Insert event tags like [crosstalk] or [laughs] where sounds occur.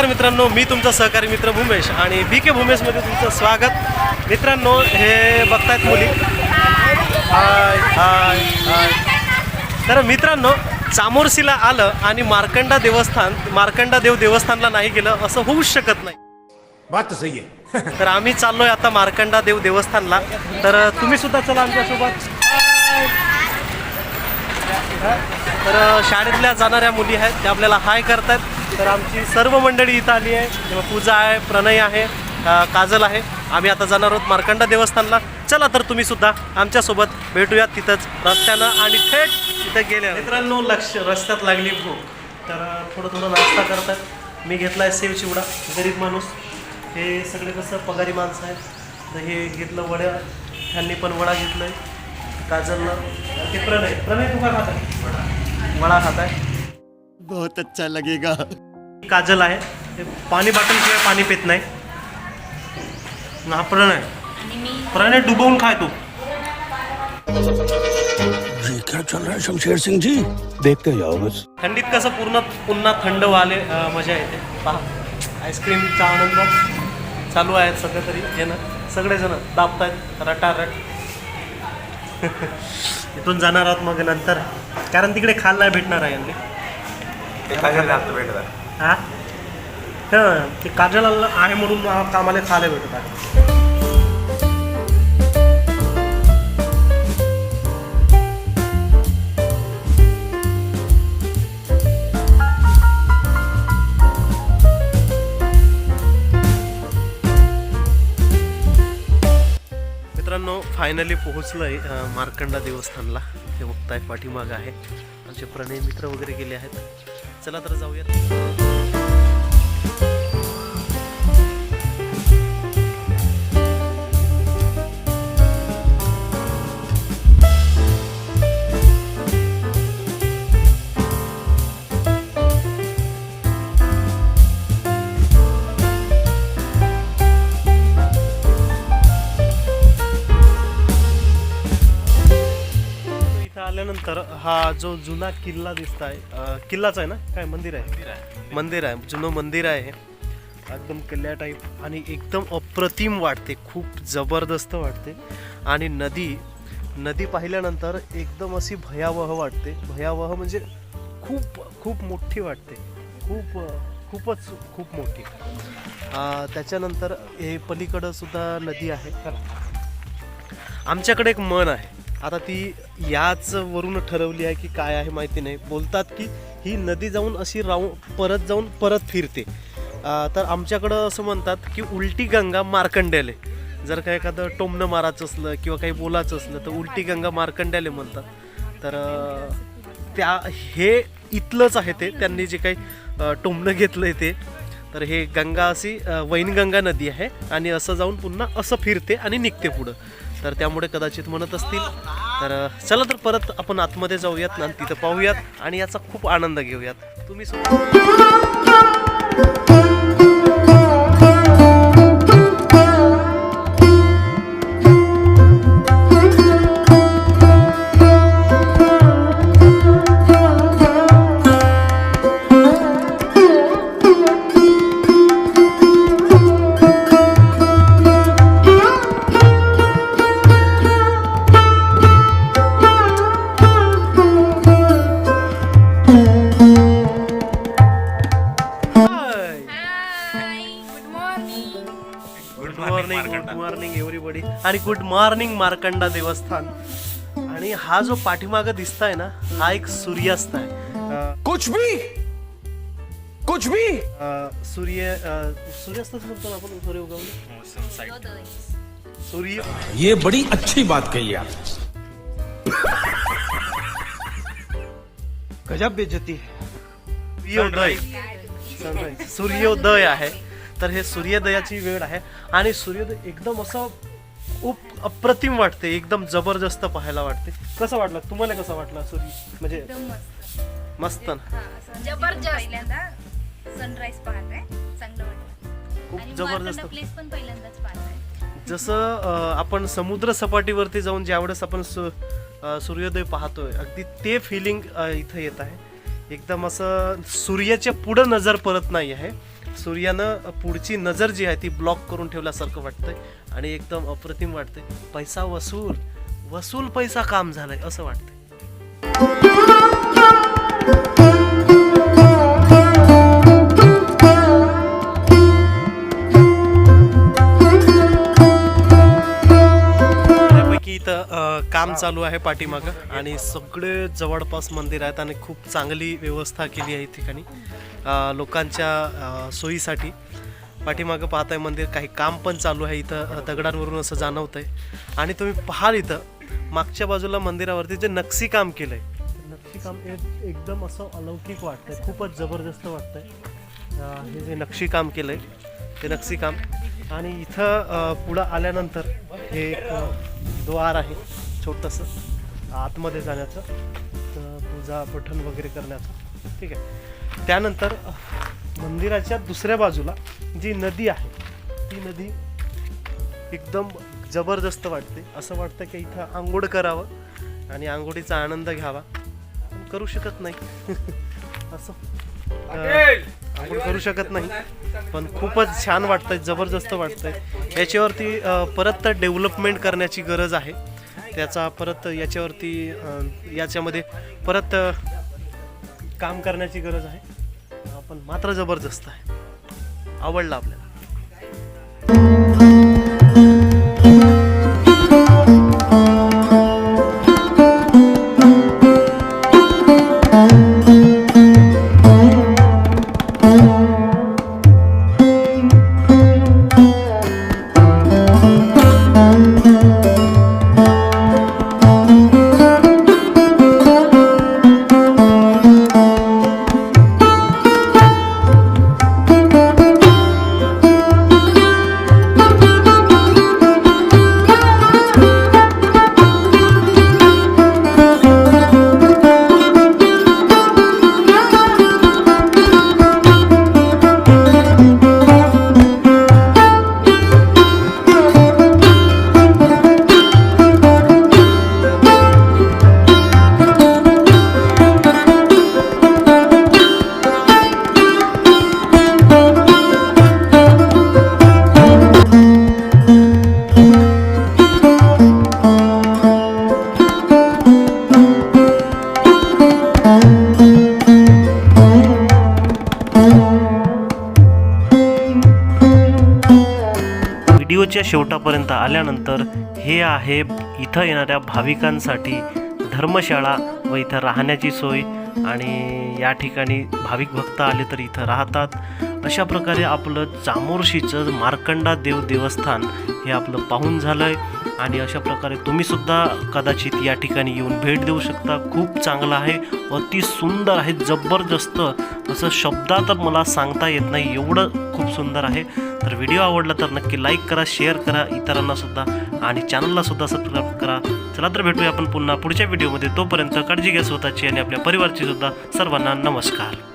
नमस्कार मित्रांनो मी तुमचा सहकारी मित्र भूमेश आणि बी के भूमेशमध्ये तुमचं स्वागत. मित्रांनो हे बघतायत मुली. हाय हाय हाय. तर मित्रांनो चामोर्सीला आलं आणि मार्कंडा देवस्थान मार्कंडा देव देवस्थानला नाही गेलं असं होऊच शकत नाही. बात सही है [laughs] तर आम्ही चाललोय आता मार्कंडा देव देवस्थानला. तर तुम्ही सुद्धा चला आमच्यासोबत. तर शाळेतल्या जाणाऱ्या मुली आहेत त्या आपल्याला हाय करतात तर आमची सर्व मंडळी इथं आली आहे. तेव्हा पूजा आहे प्रणय आहे काजल आहे आम्ही आता जाणार आहोत मार्कंडा देवस्थानला. चला तर तुम्ही सुद्धा आमच्यासोबत भेटूयात तिथंच रस्त्यानं आणि थेट तिथं गेले मित्रांनो लक्ष रस्त्यात लागली भूक. तर थोडं थोडं नाश्ता करतात मी घेतला आहे सेव चिवडा गरीब माणूस. हे सगळे कसं पगारी माणसं आहेत. तर हे घेतलं वड्या ह्यांनी पण वडा घेतलाय. काजलनं. ते प्रणय. प्रणय तू का खात आहे वडा खात आहे बहुत अच्छा लगेगा. काजल आहे. ते पाणी बाटलीशिवाय पाणी पित नाही. ना प्रणय. प्रणय डुबवून खाय तू. ये क्या चल रहा है शमशेर सिंह जी? देखते जाओ बस। थंडीत कसं पूर्ण पुन्हा थंड वाले अं, मजा येते. पहा आईस्क्रीमचा आनंद. चालू आहे सध्या तरी घेणं सगळेजण दाबतायत रटारट. [laughs] इथून जाणार आहोत मग नंतर. कारण तिकडे खाल नाही भेटणार आहे यांनी. हा? हं, ते काजल आहे म्हणून कामाला खायला भेटत आहे. मित्रांनो फायनली पोहोचलो आहे मार्कंडा देवस्थानला. हे बघताय पाठीमागं आहे. आमचे प्रणय मित्र वगैरे गेले आहेत. चला तर जाऊयात. आल्यानंतर हा जो जुना किल्ला दिसत आहे किल्लाच आहे ना? काय मंदिर आहे? मंदिर आहे. जुनं मंदिर आहे हे. एकदम किल्ल्या टाईप आणि एकदम अप्रतिम वाटते. खूप जबरदस्त वाटते. आणि नदी नदी पाहिल्यानंतर एकदम अशी भयावह वाटते. भयावह म्हणजे खूप खूप मोठी वाटते. खूप खूपच खूप मोठी. त्याच्यानंतर हे पलीकडं सुद्धा नदी आहे. आमच्याकडे एक मन आहे. आता ती याच वरून ठरवली आहे की काय आहे माहिती नाही. बोलतात की ही नदी जाऊन अशी राहून परत जाऊन परत फिरते. तर आमच्याकडं असं म्हणतात की उलटी गंगा मार्कंड्याले. जर का एखादं टोमणं मारायचं असलं किंवा काही बोलायचं असलं तर उलटी गंगा मार्कंड्याले म्हणतात. तर त्या हे इथलंच आहे ते. त्यांनी जे काही टोमणं घेतलं आहे ते. तर हे गंगा अशी वैनगंगा नदी आहे आणि असं जाऊन पुन्हा असं फिरते आणि निघते पुढं. तर त्यामुळे कदाचित म्हणत असतील. तर चला तर परत आपण आतमध्ये जाऊयात आणि तिथं पाहूयात आणि याचा खूप आनंद घेऊयात. तुम्ही मॉर्निंग एव्हरीबडी आणि गुड मॉर्निंग मार्कंडा देवस्थान. आणि हा जो पाठीमागं दिसताय ना हा एक सूर्यास्त आहे. कुछ भी! कुछ भी! सूर्य अ, सूर्यास्तच म्हणतो ना आपण सूर्य सूर्य. ये बड़ी अच्छी बात कही आप गजब बेइज्जती है। सूर्योदय. सूर्योदय आहे. तर हे सूर्योदयाची वेळ आहे. आणि सूर्योदय एकदम असं खूप अप्रतिम वाटते एकदम जबरदस्त पाहायला वाटते. कसं वाटलं? तुम्हाला कसं वाटलं सूर्य? म्हणजे मस्त. ना? पहिल्यांदा सनराईज चांगलं खूप जबरदस्त. मार्कंडा प्लेस पण पहिल्यांदाच पाहताय. जसं आपण समुद्र सपाटीवरती जाऊन ज्यावेळेस आपण सु सूर्योदय पाहतोय अगदी ते फिलिंग इथं येत आहे. एकदम असं सूर्याच्या पुढं नजर परत नाही आहे सूर्यानं पुढची नजर जी आहे ती ब्लॉक करून ठेवल्यासारखं वाटतंय आणि एकदम अप्रतिम वाटतंय. पैसा वसूल वसूल पैसा काम झालंय असं वाटतंय. इथं काम चालू आहे पाठीमागं आणि सगळे जवळपास मंदिर आहेत आणि खूप चांगली व्यवस्था केली आहे ठिकाणी लोकांच्या सोयीसाठी. पाठीमागं पाहताय मंदिर काही काम पण चालू आहे इथं दगडांवरून असं जाणवत आहे आणि तुम्ही पाहाल इथं मागच्या बाजूला मंदिरावरती जे नक्षी काम केलं आहे नक्षी काम एकदम असं अलौकिक वाटतंय खूपच जबरदस्त वाटतंय. हे जे नक्षी काम केलं आहे ते नक्षी काम आणि इथं पुढं आल्यानंतर हे एक द्वार आहे छोटंसं आतमध्ये जाण्याचं तर पूजा पठण वगैरे करण्याचं ठीक आहे. त्यानंतर मंदिराच्या दुसऱ्या बाजूला जी नदी आहे ती नदी एकदम जबरदस्त वाटते. असं वाटतं की इथं आंघोळ करावं आणि आंघोळीचा आनंद घ्यावा. करू शकत नाही. [laughs] असं. आपण करू शकत नाही. पण खूपच छान वाटतंय जबरदस्त वाटतंय. याच्यावरती परत डेव्हलपमेंट करण्याची गरज आहे. त्याचा परत याच्यावरती याच्यामध्ये परत काम करण्याची गरज आहे. पण मात्र जबरदस्त आहे. आवडला आपल्याला. व्हिडिओच्या शेवटापर्यंत आल्यानंतर हे आहे इथं येणाऱ्या भाविकांसाठी धर्मशाळा व इथं राहण्याची सोय. आणि या ठिकाणी भाविक भक्त आले तर इथं राहतात. अशा प्रकारे आपलं चामोर्शीचं मार्कंडा देव देवस्थान हे आपलं पाहून झालं आहे आणि अशा प्रकारे तुम्हीसुद्धा कदाचित या ठिकाणी येऊन भेट देऊ शकता. खूप चांगलं आहे. अति सुंदर आहे. जबरदस्त. असं शब्दात मला सांगता येत नाही. एवढं खूप सुंदर आहे. तर व्हिडिओ आवडला तर नक्की लाईक करा शेअर करा इतरांनासुद्धा आणि चॅनललासुद्धा सबस्क्राईब करा. चला तर भेटूया आपण पुन्हा पुढच्या व्हिडिओमध्ये तोपर्यंत काळजी घ्या स्वतःची आणि आपल्या परिवारची सुद्धा. सर्वांना नमस्कार.